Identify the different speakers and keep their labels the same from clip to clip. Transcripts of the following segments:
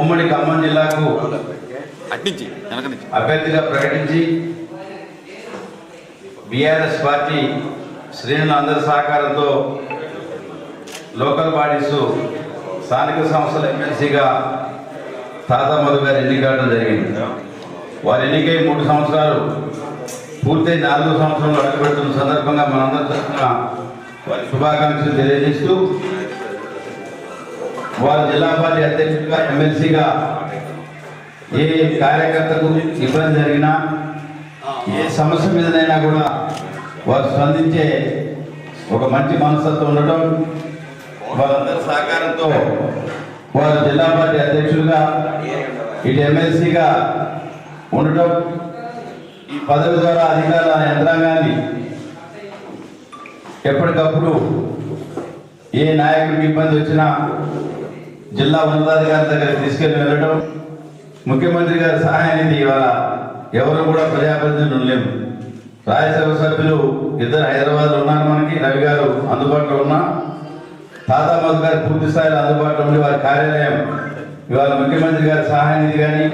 Speaker 1: ఉమ్మడి ఖమ్మం జిల్లాకు
Speaker 2: అట్నుంచి వెనక నుంచి.
Speaker 1: అభ్యర్థిగా ప్రకటించి బీఆర్ఎస్ పార్టీ శ్రేణుల అందరి సహకారంతో లోకల్ బాడీస్ స్థానిక సంస్థల ఎమ్మెల్సీగా తాతా మధు గారు ఎన్నికడం జరిగింది. వారు ఎన్నికై మూడు సంవత్సరాలు పూర్తయి నాలుగో సంవత్సరంలో అడుగుపెడుతున్న సందర్భంగా మనందరి తరఫున వారి శుభాకాంక్షలు తెలియజేస్తూ వారు జిల్లా పార్టీ అధ్యక్షుడిగా ఎమ్మెల్సీగా ఏ కార్యకర్తకు ఇబ్బంది జరిగినా ఏ సమస్య మీదనైనా కూడా వారు స్పందించే ఒక మంచి మనస్తత్వం ఉండటం వారందరి సహకారంతో వారు జిల్లా పార్టీ అధ్యక్షులుగా ఇటు ఎమ్మెల్సీగా ఉండటం ఈ పదవి ద్వారా అధికార యంత్రాంగాన్ని ఎప్పటికప్పుడు ఏ నాయకుడికి ఇబ్బంది వచ్చినా జిల్లా ఉన్నతాధికారి దగ్గర తీసుకెళ్ళి వెళ్ళడం ముఖ్యమంత్రి గారి సహాయానికి ఇవాళ ఎవరు కూడా ప్రజాప్రతినిధులు లేవు రాజ్యసభ సభ్యులు ఇద్దరు హైదరాబాద్లో ఉన్నారు మనకి రవి గారు అందుబాటులో ఉన్నా తాతా మధు గారు పూర్తి స్థాయిలో అందుబాటులో ఉండి వారి కార్యాలయం ఇవాళ ముఖ్యమంత్రి గారి సహాయానికి కానీ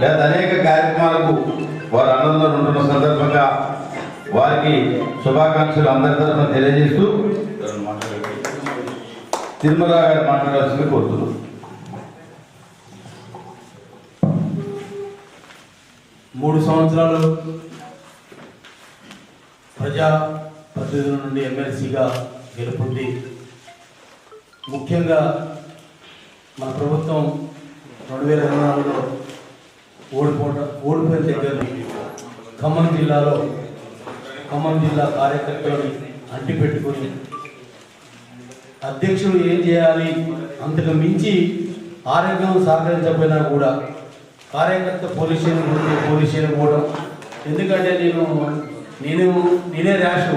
Speaker 1: లేదా అనేక కార్యక్రమాలకు వారు అన్నంలో ఉంటున్న సందర్భంగా వారికి శుభాకాంక్షలు అందరి తరఫున తెలియజేస్తూ తిరుమల గారు మాట్లాడాల్సింది కోరుతున్నాం
Speaker 3: మూడు సంవత్సరాలు ప్రజా ప్రతినిధుల నుండి ఎమ్మెల్సీగా గెలుపొంది. ముఖ్యంగా మన ప్రభుత్వం రెండు వేల ఇరవై నాలుగులో ఓడిపోట ఓడిపోయిన దగ్గర ఖమ్మం జిల్లాలో ఖమ్మం జిల్లా కార్యకర్తలను అంటిపెట్టుకుని అధ్యక్షుడు ఏం చేయాలి? అంతకు మించి ఆరోగ్యం సహకరించకపోయినా కూడా కార్యకర్త పోలీస్ స్టేషన్ పోతే పోలీస్ స్టేషన్ పోవడం. ఎందుకంటే నేను నేను నేనే ర్యాషు.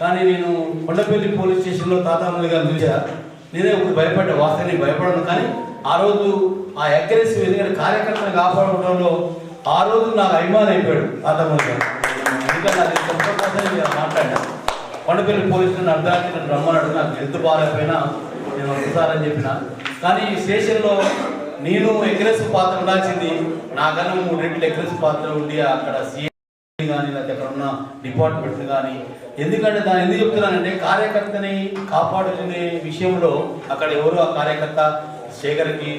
Speaker 3: కానీ నేను కొండపల్లి పోలీస్ స్టేషన్లో తాతామల్లి గారు చూసా. నేనే ఇప్పుడు భయపడ్డా వాస్తవానికి భయపడను. కానీ ఆ రోజు ఆ అక్యురసీ ఎందుకంటే కార్యకర్తను కాపాడడంలో ఆ రోజు నాకు అభిమానం అయిపోయాడు తాతామల్లి గారు. ఎందుకంటే అది కొండపల్లి పోలీసులను అర్ధరాత్రి నన్ను రమ్మన్నాడు నాకు హెల్త్ బాగాలేకపోయినా? నేను ఒకసారని చెప్పిన. కానీ ఈ స్టేషన్లో నేను ఎగ్రెస్ పాత్ర ఉండాల్సింది నాకన్నా మూడు రెట్లు ఎగ్రెస్ పాత్ర ఉండి అక్కడ సీఎం కానీ లేకపోతే అక్కడ ఉన్న డిపార్ట్మెంట్ కానీ ఎందుకంటే దాన్ని ఎందుకు చెప్తున్నానంటే కార్యకర్తని కాపాడుకునే విషయంలో అక్కడ ఎవరు ఆ కార్యకర్త? శేఖర్కి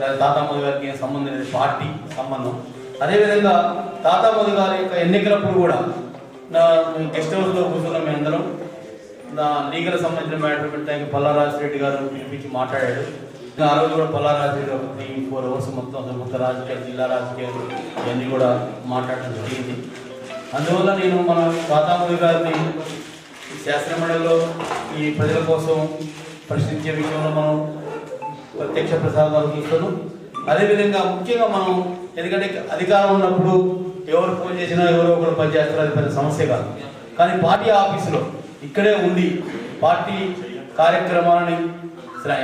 Speaker 3: లేదా తాతామోది గారికి సంబంధించిన పార్టీ సంబంధం. అదేవిధంగా తాతామోది గారి యొక్క ఎన్నికలప్పుడు కూడా నా గెస్ట్ హౌస్లో కూర్చున్నాం మేము అందరం నా లీగల్ సంబంధించిన మ్యాటర్ పెట్టడానికి పల్లారాజు రెడ్డి గారు పిలిపించి మాట్లాడాడు. ఆ రోజు కూడా పల్లారాజు రెడ్డి ఒక త్రీ ఫోర్ అవర్స్ మొత్తం అసలు కొత్త రాజకీయాలు జిల్లా రాజకీయాలు ఇవన్నీ కూడా మాట్లాడడం జరిగింది. అందువల్ల నేను మన వాతావరణ గారిని శాస్త్రమండలిలో ఈ ప్రజల కోసం ప్రశ్నించే విషయంలో మనం ప్రత్యక్ష ప్రసాదాలు చూస్తున్నాం. అదేవిధంగా ముఖ్యంగా మనం ఎందుకంటే అధికారం ఉన్నప్పుడు ఎవరు ఫోన్ చేసినా ఎవరో ఒకరు పనిచేస్తారు అది పెద్ద సమస్య కాదు. కానీ పార్టీ ఆఫీసులో ఇక్కడే ఉండి పార్టీ కార్యక్రమాలని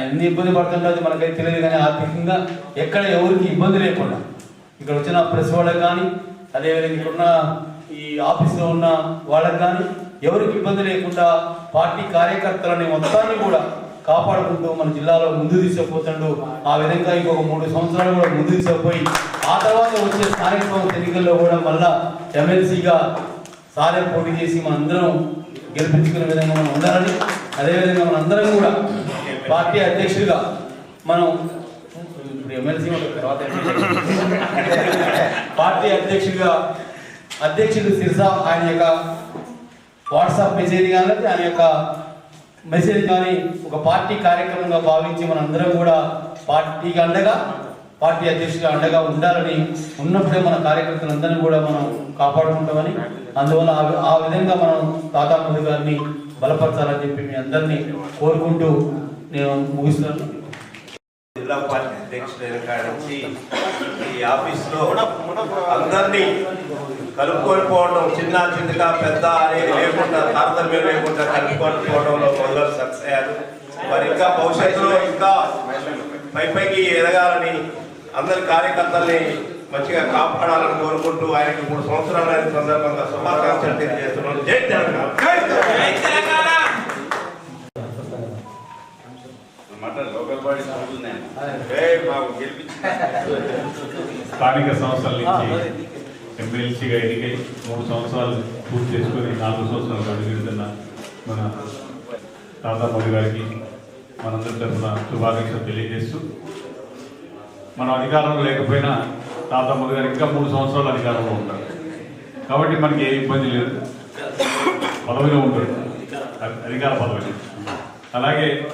Speaker 3: ఎన్ని ఇబ్బంది పడుతుంటుంది మనకైతే తెలియదు కానీ ఆర్థికంగా ఎక్కడ ఎవరికి ఇబ్బంది లేకుండా ఇక్కడ వచ్చిన ప్రెస్ వాళ్ళకి కానీ అదేవిధంగా ఇక్కడ ఉన్న ఈ ఆఫీస్లో ఉన్న వాళ్ళకి కానీ ఎవరికి ఇబ్బంది లేకుండా పార్టీ కార్యకర్తలని మొత్తాన్ని కూడా కాపాడుకుంటూ మన జిల్లాలో ముందు తీసుకుపోతుండు. ఆ విధంగా ఇంకొక మూడు సంవత్సరాలు కూడా ముందు తీసుకుపోయి ఆ తర్వాత వచ్చే స్థానిక సంస్థ ఎన్నికల్లో కూడా మళ్ళా ఎమ్మెల్సీగా సారే పోటీ చేసి మనందరం గెలిపించుకునే విధంగా మనం ఉండాలని అదేవిధంగా మనందరం కూడా పార్టీ అధ్యక్షుడిగా మనం ఇప్పుడు ఎమ్మెల్సీ తర్వాత పార్టీ అధ్యక్షుడిగా అధ్యక్షుడు సిర్సా ఆయన యొక్క వాట్సాప్ మెసేజ్ కానీ ఆయన యొక్క మెసేజ్ కానీ ఒక పార్టీ కార్యక్రమంగా భావించి మనందరం కూడా పార్టీకి అండగా పార్టీ అధ్యక్షుడిగా అండగా ఉండాలని ఉన్నప్పుడే మన కార్యకర్తలందరినీ కూడా మనం కాపాడుకుంటామని అందువల్ల ఆ- విధంగా మనం తాతా మధు గారిని బలపరచాలని చెప్పి మీ అందరినీ కోరుకుంటూ నేను ముగిస్తున్నాను.
Speaker 4: జిల్లా పార్టీ అధ్యక్షుడు నుంచి ఈ ఆఫీస్లో అందరినీ కలుపుకొని పోవడం చిన్న చిన్నగా పెద్ద అనేది లేకుండా తారతమ్యం లేకుండా కలుపుకొని పోవడంలో మొదలు సక్సెస్ అయ్యారు. మరి ఇంకా భవిష్యత్తులో ఇంకా పై పైకి ఎదగాలని అందరి కార్యకర్తల్ని మంచిగా కాపాడాలని కోరుకుంటూ ఆయనకి మూడు సంవత్సరాలు అయిన సందర్భంగా శుభాకాంక్షలు తెలియజేస్తున్నాను. జై తెలంగాణ.
Speaker 5: స్థానిక సంస్థల నుంచి ఎమ్మెల్సీగా ఎన్నికై మూడు సంవత్సరాలు పూర్తి చేసుకొని నాలుగు సంవత్సరాలు అడుగుతున్న మన తాతా గారికి మనందరి తరఫున శుభాకాంక్షలు తెలియజేస్తూ మనం అధికారంలో లేకపోయినా తాతా గారు ఇంకా మూడు సంవత్సరాలు అధికారంలో ఉంటారు. కాబట్టి మనకి ఏ ఇబ్బంది లేదు. పదవిలో ఉంటారు. అధికార పదవి అలాగే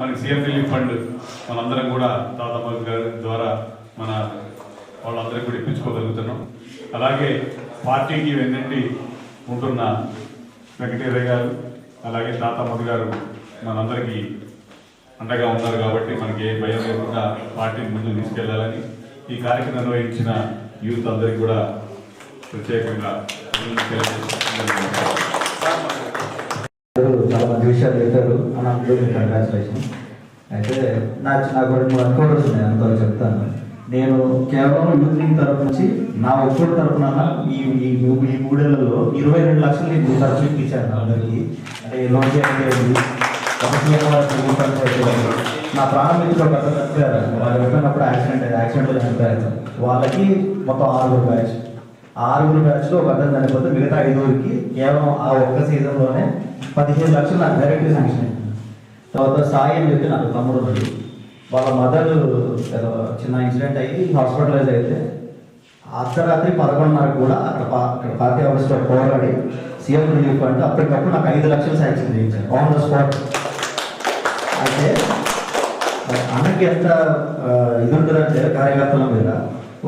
Speaker 5: మనకి సీఎం రిలీఫ్ ఫండ్ మనందరం కూడా తాతా గారి ద్వారా మన వాళ్ళందరికీ కూడా ఇప్పించుకోగలుగుతున్నాం. అలాగే పార్టీకి వెన్నంటి ఉంటున్న వెంకటేశ్వర గారు అలాగే తాత గారు మనందరికీ అండగా ఉన్నారు కాబట్టి మనకి ఏ భయం లేకుండా పార్టీని ముందు తీసుకెళ్ళాలని ఈ కార్యక్రమం నిర్వహించిన యూత్ అందరికి కూడా ప్రత్యేకంగా
Speaker 6: చాలా మంచి విషయాలు చెప్పారు. అని అందరూ కంగ్రాచులేషన్ అయితే నాకు నాకు రెండు అనుకోవాల్సి ఉన్నాయి అంతా చెప్తాను. నేను కేవలం యూత్ లీగ్ తరఫు నుంచి నా ఒక్కడి తరఫున ఈ ఈ ఈ మూడేళ్ళలో ఇరవై రెండు లక్షలు నేను ఖర్చు ఇచ్చాను అందరికీ. అంటే లోన్ చేయలేదు. నా ప్రాణం ఒక అతను చనిపోయారు వాళ్ళు వెళ్ళినప్పుడు యాక్సిడెంట్ అయ్యింది యాక్సిడెంట్ చనిపోయారు వాళ్ళకి మొత్తం ఆరుగురు బ్యాచ్. ఆరుగురు బ్యాచ్లో ఒక అతను చనిపోతే మిగతా ఐదుగురికి కేవలం ఆ ఒక్క సీజన్లోనే పదిహేను లక్షలు నాకు డైరెక్ట్ శాంక్షన్ అయింది. తర్వాత సాయి అని చెప్పి నాకు తమ్ముడు ఉన్నాడు. వాళ్ళ మదర్ చిన్న ఇన్సిడెంట్ అయ్యి హాస్పిటలైజ్ అయితే అర్ధరాత్రి పదకొండున్నరకు కూడా అక్కడ అక్కడ పార్టీ ఆఫీస్లో పోరాడి సీఎం రిలీఫ్ ఫండ్ అప్పటికప్పుడు నాకు ఐదు లక్షలు శాంక్షన్ చేయించారు. ఆన్ ద స్పాట్ అయితే అన్నకి ఎంత ఇది ఉంటుందంటే కార్యకర్తల మీద.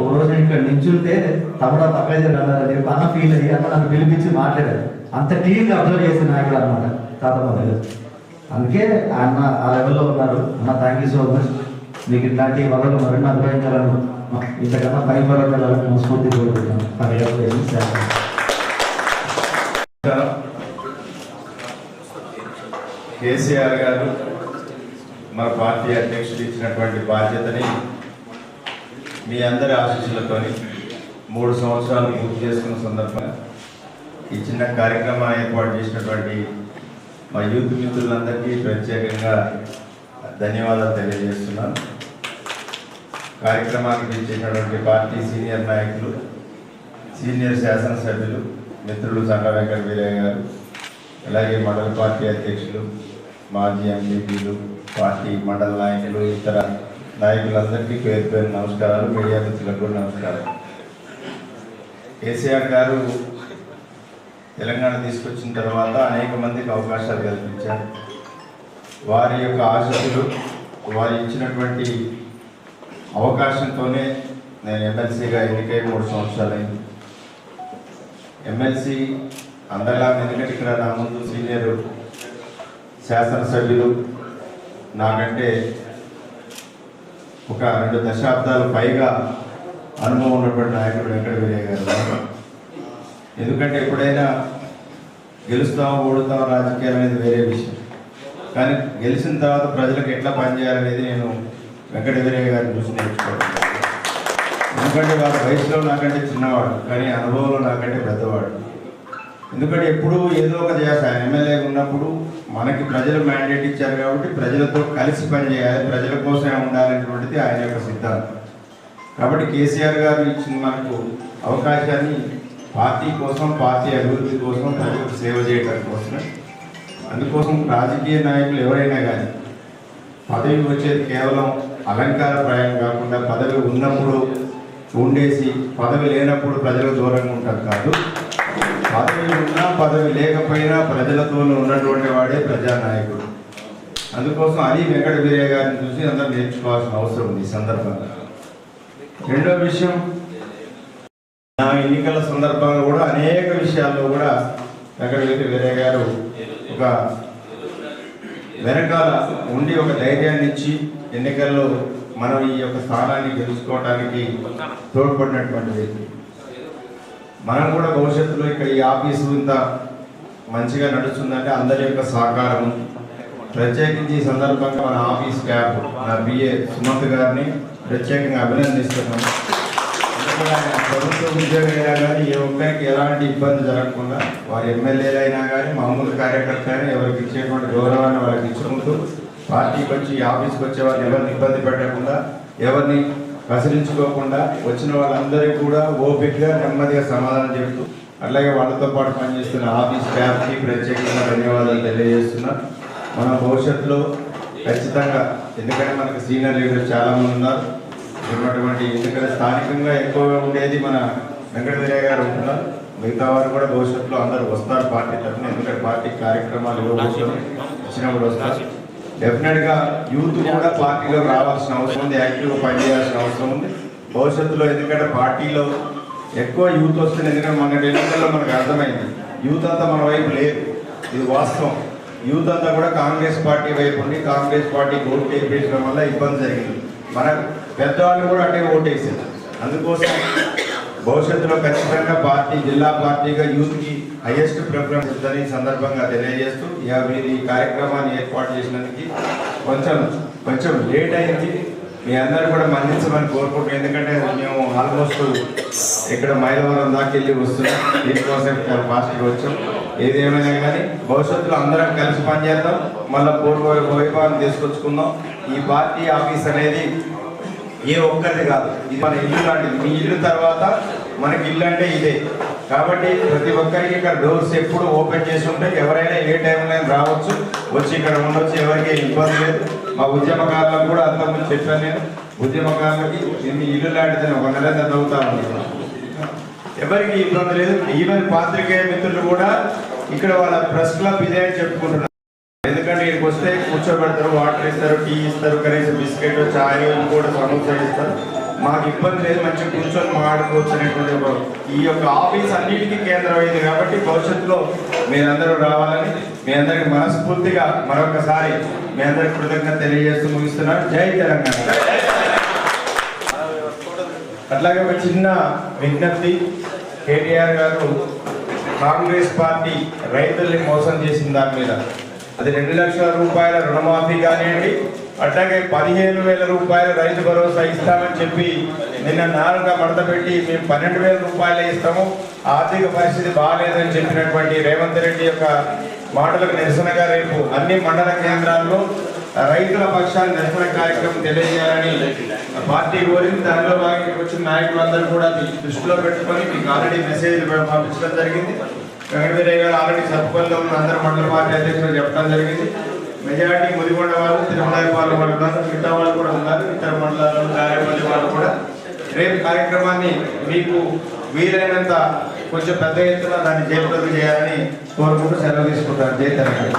Speaker 6: ఒక రోజు ఇక్కడ నించుంటే తమరా పక్కన జరగాలని చెప్పి అన్న ఫీల్ అయ్యి అన్న నన్ను పిలిపించి మాట్లాడారు. అంత క్లీన్గా అబ్జర్వ్ చేసిన నాయకుడు అనమాట తాతమ్మ అందుకే ఆయన ఆ లెవెల్లో ఉన్నారు. అన్న థ్యాంక్ యూ సో మచ్ మీకు ఇట్లాంటి వలలు మరిన్ని అనుభవించాలను ఇంతకన్నా పై వరకు మనస్ఫూర్తి కోరుకుంటున్నాను. చేస్తాను
Speaker 7: కేసీఆర్ గారు మన పార్టీ అధ్యక్షుడు ఇచ్చినటువంటి బాధ్యతని మీ అందరి ఆశీస్సులతోని మూడు సంవత్సరాలు పూర్తి చేసుకున్న సందర్భంగా ఈ చిన్న కార్యక్రమాన్ని ఏర్పాటు చేసినటువంటి మా యూత్ మిత్రులందరికీ ప్రత్యేకంగా ధన్యవాదాలు తెలియజేస్తున్నాను. కార్యక్రమానికి ఇచ్చేసినటువంటి పార్టీ సీనియర్ నాయకులు సీనియర్ శాసనసభ్యులు మిత్రులు సండ వెంకట వీరయ్య గారు అలాగే మండల పార్టీ అధ్యక్షులు మాజీ ఎంపీపీలు పార్టీ మండల నాయకులు ఇతర నాయకులందరికీ పేరు పేరు నమస్కారాలు మీడియా మిత్రులకు నమస్కారం కేసీఆర్ గారు తెలంగాణ తీసుకొచ్చిన తర్వాత అనేక మందికి అవకాశాలు కల్పించారు. వారి యొక్క ఆశస్సులు వారు ఇచ్చినటువంటి అవకాశంతోనే నేను ఎమ్మెల్సీగా ఎన్నికై మూడు సంవత్సరాలైంది. ఎమ్మెల్సీ అందరిలా ఎందుకంటే ఇక్కడ నా ముందు సీనియర్ శాసనసభ్యులు నాకంటే ఒక రెండు దశాబ్దాలు పైగా అనుభవం ఉన్నటువంటి నాయకుడు వెంకట వీరయ్య గారు ఎందుకంటే ఎప్పుడైనా గెలుస్తాం ఓడుతాం రాజకీయాలు అనేది వేరే విషయం. కానీ గెలిచిన తర్వాత ప్రజలకు ఎట్లా పనిచేయాలనేది నేను వెంకట వీరయ్య గారిని చూసి నేర్చుకోవడం ఎందుకంటే వారి వయసులో నాకంటే చిన్నవాడు కానీ అనుభవంలో నాకంటే పెద్దవాడు. ఎందుకంటే ఎప్పుడూ ఏదో ఒక చేస్తా ఎమ్మెల్యే ఉన్నప్పుడు మనకి ప్రజలు మ్యాండేట్ ఇచ్చారు కాబట్టి ప్రజలతో కలిసి పనిచేయాలి ప్రజల కోసమే ఉండాలనేటువంటిది ఆయన యొక్క సిద్ధాంతం. కాబట్టి కేసీఆర్ గారు ఇచ్చిన మనకు అవకాశాన్ని పార్టీ కోసం పార్టీ అభివృద్ధి కోసం ప్రజలకు సేవ చేయడం కోసమే. అందుకోసం రాజకీయ నాయకులు ఎవరైనా కానీ పదవి వచ్చేది కేవలం అలంకార ప్రాయం కాకుండా పదవి ఉన్నప్పుడు ఉండేసి పదవి లేనప్పుడు ప్రజలకు దూరంగా ఉంటారు కాదు. పదవి ఉన్నా పదవి లేకపోయినా ప్రజలతోనే ఉన్నటువంటి వాడే ప్రజానాయకుడు. అందుకోసం అది వెంకట వీరయ్య గారిని చూసి అందరూ నేర్చుకోవాల్సిన అవసరం ఉంది ఈ సందర్భంగా. రెండో విషయం ఆ ఎన్నికల సందర్భంగా కూడా అనేక విషయాల్లో కూడా వెంకట వీరయ్య గారు ఒక వెనకాల ఉండి ఒక ధైర్యాన్ని ఇచ్చి ఎన్నికల్లో మనం ఈ యొక్క స్థానాన్ని గెలుచుకోవడానికి తోడ్పడినటువంటి వ్యక్తి. మనం కూడా భవిష్యత్తులో ఇక్కడ ఈ ఆఫీసు ఇంత మంచిగా నడుస్తుందంటే అందరి యొక్క సహకారం ప్రత్యేకించి ఈ సందర్భంగా మన ఆఫీస్ క్యాబ్ నా బిఏ సుమంత్ గారిని ప్రత్యేకంగా అభినందిస్తున్నాం. కూడా ప్రభుత్వ ఉద్యోగైనా కానీ ఏ ఒక్కరికి ఎలాంటి ఇబ్బంది జరగకుండా వారి ఎమ్మెల్యేలు అయినా కానీ మామూలు కార్యకర్త అయినా ఎవరికి ఇచ్చేటువంటి గౌరవాన్ని వాళ్ళకి ఇచ్చుకుంటూ పార్టీకి వచ్చి ఆఫీస్కి వచ్చే వాళ్ళు ఎవరిని ఇబ్బంది పెట్టకుండా ఎవరిని కసిరించుకోకుండా వచ్చిన వాళ్ళందరికీ కూడా ఓపికగా నెమ్మదిగా సమాధానం చెబుతూ అట్లాగే వాళ్ళతో పాటు పనిచేస్తున్న ఆఫీస్ స్టాఫ్కి ప్రత్యేకంగా ధన్యవాదాలు తెలియజేస్తున్నా. మన భవిష్యత్తులో ఖచ్చితంగా ఎందుకంటే మనకు సీనియర్ లీడర్స్ చాలామంది ఉన్నారు. ఉన్నటువంటి ఎందుకంటే స్థానికంగా ఎక్కువగా ఉండేది మన వెంకట వీరయ్య గారు ఉంటున్నారు మిగతా వారు కూడా భవిష్యత్తులో అందరూ వస్తారు పార్టీ తరఫున ఎందుకంటే పార్టీ కార్యక్రమాలు ఇవ్వబోతున్నాం ఇచ్చినప్పుడు వస్తారు? డెఫినెట్గా యూత్ కూడా పార్టీలో రావాల్సిన అవసరం ఉంది యాక్టివ్గా పనిచేయాల్సిన అవసరం ఉంది. భవిష్యత్తులో ఎందుకంటే పార్టీలో ఎక్కువ యూత్ వస్తుంది ఎందుకంటే మన ఎన్నికల్లో మనకు అర్థమైంది యూత్ అంతా మన వైపు లేదు. ఇది వాస్తవం. యూత్ అంతా కూడా కాంగ్రెస్ పార్టీ వైపు ఉండి కాంగ్రెస్ పార్టీ ఓటు వేయించడం వల్ల ఇబ్బంది జరిగింది. మన పెద్దవాళ్ళు కూడా అంటే ఓటేసారు. అందుకోసం భవిష్యత్తులో ఖచ్చితంగా పార్టీ జిల్లా పార్టీగా యూత్కి హైయెస్ట్ ప్రిఫరెన్స్ ఉందని సందర్భంగా తెలియజేస్తూ ఇక మీరు ఈ కార్యక్రమాన్ని ఏర్పాటు చేసినందుకు కొంచెం కొంచెం లేట్ అయింది. మీ అందరూ కూడా మన్నించమని కోరుకుంటున్నాం. ఎందుకంటే మేము ఆల్మోస్ట్ ఇక్కడ మైలవరం దాకా వెళ్ళి వస్తున్నాం. దీనికోసం చాలా ఫాస్ట్గా వచ్చాం. ఏది ఏమైనా కానీ భవిష్యత్తులో అందరం కలిసి పనిచేద్దాం. మళ్ళీ పూర్వ వైభవాన్ని తీసుకొచ్చుకుందాం. ఈ పార్టీ ఆఫీస్ అనేది ఏ ఒక్కరిది కాదు. ఇది మన ఇల్లు లాంటిది. మీ ఇల్లు తర్వాత మనకి ఇల్లు అంటే ఇదే. కాబట్టి ప్రతి ఒక్కరికి ఇక్కడ డోర్స్ ఎప్పుడు ఓపెన్ చేసి ఉంటాయి ఎవరైనా ఏ టైంలో రావచ్చు. వచ్చి ఇక్కడ ఉండొచ్చు. ఎవరికి ఇబ్బంది లేదు. మా ఉద్యమకారులకు కూడా అంతకుముందు చెప్పాను నేను. ఉద్యమకారులకి ఇది మీ ఇల్లు లాంటిదని ఒక నెల చదువుతా ఉంది ఎవరికి ఇబ్బంది లేదు. ఈవెన్ పాత్రికేయ మిత్రులు కూడా ఇక్కడ వాళ్ళ ప్రెస్ క్లబ్ ఇదే అని చెప్పుకుంటున్నారు. ఇక్కడికి వస్తే కూర్చోబెడతారు వాటర్ ఇస్తారు టీ ఇస్తారు కనీసం బిస్కెట్ చాయ్ ఇంకోటి సమోసా ఇస్తారు. మాకు ఇబ్బంది లేదు మంచిగా కూర్చొని మాట్లాడుకోవచ్చు అనేటువంటి ఒక ఈ యొక్క ఆఫీస్ అన్నిటికీ కేంద్రం అయింది కాబట్టి భవిష్యత్తులో మీరందరూ రావాలని మీ అందరికి మనస్ఫూర్తిగా మరొకసారి మీ అందరికి కృతజ్ఞత తెలియజేస్తూ ముగిస్తున్నాను. జై తెలంగాణ. అట్లాగే ఒక చిన్న విజ్ఞప్తి. కేటీఆర్ గారు కాంగ్రెస్ పార్టీ రైతుల్ని మోసం చేసిన దాని మీద. అది రెండు లక్షల రూపాయల రుణమాఫీ కానివ్వండి అట్లాగే పదిహేను వేల రూపాయల రైతు భరోసా ఇస్తామని చెప్పి నిన్న నాలుగుగా మడత పెట్టి మేము పన్నెండు వేల రూపాయలే ఇస్తాము. ఆర్థిక పరిస్థితి బాగాలేదని చెప్పినటువంటి రేవంత్ రెడ్డి యొక్క మాటలకు నిరసనగా రేపు అన్ని మండల కేంద్రాల్లో రైతుల పక్షాన్ని నిరసన కార్యక్రమం తెలియజేయాలని పార్టీ కోరింది. దానిలో భాగంగా వచ్చిన నాయకులందరూ కూడా దృష్టిలో పెట్టుకొని మీకు ఆల్రెడీ మెసేజ్ పంపించడం జరిగింది. వెంకటవీరయ్య గారు ఆల్రెడీ సత్పల్లిలో ఉన్న అందరు మండల పార్టీ అధ్యక్షులు చెప్పడం జరిగింది. మెజారిటీ ముదిగొండ వాళ్ళు తిరుమల వాళ్ళు ఉన్నారు. మిగతా వాళ్ళు కూడా ఉన్నారు. ఇతర మండలాలు కార్యపల్లి వాళ్ళు కూడా. రేపు కార్యక్రమాన్ని మీకు వీలైనంత కొంచెం పెద్ద ఎత్తున దాన్ని జయప్రదం చేయాలని కోరుకుంటూ సెలవు తీసుకుంటారు జయ తెలంగాణ.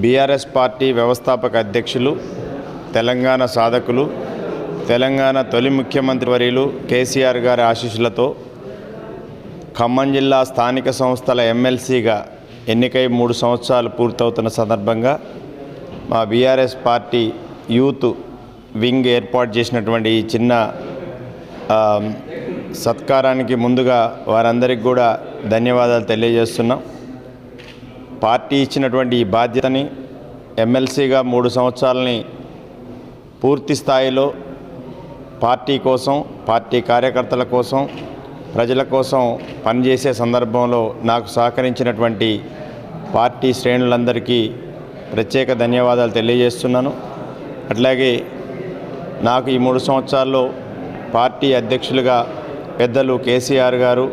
Speaker 2: బీఆర్ఎస్ పార్టీ వ్యవస్థాపక అధ్యక్షులు తెలంగాణ సాధకులు తెలంగాణ తొలి ముఖ్యమంత్రి వర్యులు కేసీఆర్ గారి ఆశీస్సులతో ఖమ్మం జిల్లా స్థానిక సంస్థల ఎమ్మెల్సీగా ఎన్నికై మూడు సంవత్సరాలు పూర్తవుతున్న సందర్భంగా మా బీఆర్ఎస్ పార్టీ యూత్ వింగ్ ఏర్పాటు చేసినటువంటి ఈ చిన్న సత్కారానికి ముందుగా వారందరికీ కూడా ధన్యవాదాలు తెలియజేస్తున్నాం. పార్టీ ఇచ్చినటువంటి ఈ బాధ్యతని ఎమ్మెల్సీగా మూడు సంవత్సరాలని పూర్తి స్థాయిలో పార్టీ కోసం పార్టీ కార్యకర్తల కోసం ప్రజల కోసం పనిచేసే సందర్భంలో నాకు సహకరించినటువంటి పార్టీ శ్రేణులందరికీ ప్రత్యేక ధన్యవాదాలు తెలియజేస్తున్నాను. అట్లాగే నాకు ఈ మూడు సంవత్సరాల్లో పార్టీ అధ్యక్షులుగా పెద్దలు కేసీఆర్ గారు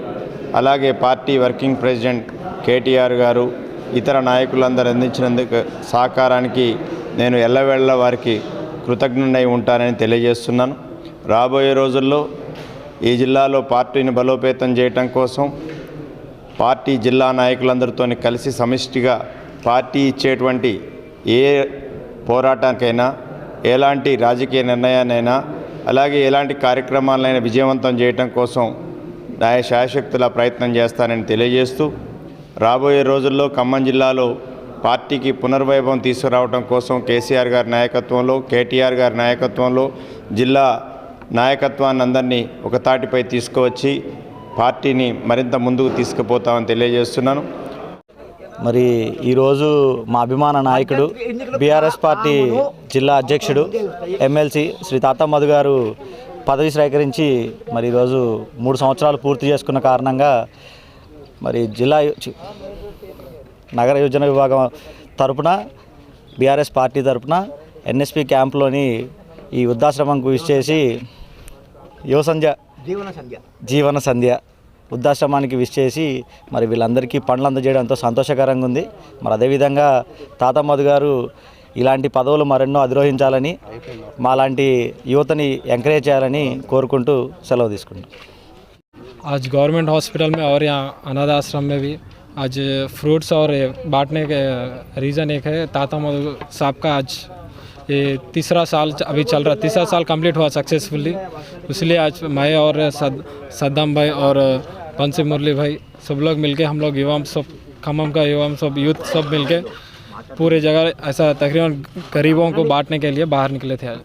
Speaker 2: అలాగే పార్టీ వర్కింగ్ ప్రెసిడెంట్ కేటీఆర్ గారు ఇతర నాయకులందరూ అందించినందుకు సహకారానికి నేను ఎల్లవేళ వారికి కృతజ్ఞుడై ఉంటానని తెలియజేస్తున్నాను. రాబోయే రోజుల్లో
Speaker 7: ఈ జిల్లాలో పార్టీని బలోపేతం చేయటం కోసం పార్టీ జిల్లా నాయకులందరితో కలిసి సమిష్టిగా పార్టీ ఇచ్చేటువంటి ఏ పోరాటానికైనా ఎలాంటి రాజకీయ నిర్ణయాన్నైనా అలాగే ఎలాంటి కార్యక్రమాలైనా విజయవంతం చేయటం కోసం నాయ శాయశక్తుల ప్రయత్నం చేస్తానని తెలియజేస్తూ రాబోయే రోజుల్లో ఖమ్మం జిల్లాలో పార్టీకి పునర్వైభవం తీసుకురావడం కోసం కేసీఆర్ గారి నాయకత్వంలో కేటీఆర్ గారి నాయకత్వంలో జిల్లా నాయకత్వాన్ని అందరినీ ఒక తాటిపై తీసుకువచ్చి పార్టీని మరింత ముందుకు తీసుకుపోతామని తెలియజేస్తున్నాను.
Speaker 6: మరి ఈరోజు మా అభిమాన నాయకుడు బీఆర్ఎస్ పార్టీ జిల్లా అధ్యక్షుడు ఎమ్మెల్సీ శ్రీ తాత మధు గారు పదవి స్వీకరించి మరి ఈరోజు మూడు సంవత్సరాలు పూర్తి చేసుకున్న కారణంగా మరి జిల్లా నగర యోజన విభాగం తరపున బీఆర్ఎస్ పార్టీ తరపున ఎన్ఎస్పి క్యాంప్లోని ఈ వృద్ధాశ్రమంకు విచ్చేసి యువ సంధ్య జీవన సంధ్య. వృద్ధాశ్రమానికి విష్ చేసి మరి వీళ్ళందరికీ పండ్లు అందజేయడం ఎంతో సంతోషకరంగా ఉంది. మరి అదేవిధంగా తాతమ్మధు గారు ఇలాంటి పదవులు మరెన్నో అధిరోహించాలని మాలాంటి యువతని ఎంకరేజ్ చేయాలని కోరుకుంటూ సెలవు తీసుకుంటాం
Speaker 8: आज गवर्नमेंट हॉस्पिटल में और यहाँ अनाथ आश्रम में भी आज फ्रूट्स और बांटने के रीज़न एक है। ताता मधु साहब का आज ये तीसरा साल अभी चल रहा तीसरा साल कंप्लीट हुआ सक्सेसफुली। इसलिए आज मैं और सद, सद्दाम भाई और बंसी मुरली भाई सब लोग मिलके हम लोग युवा सब खम्मम का युवा सब यूथ सब मिलके पूरे जगह ऐसा तकरीबन गरीबों को बांटने के लिए बाहर निकले थे आज।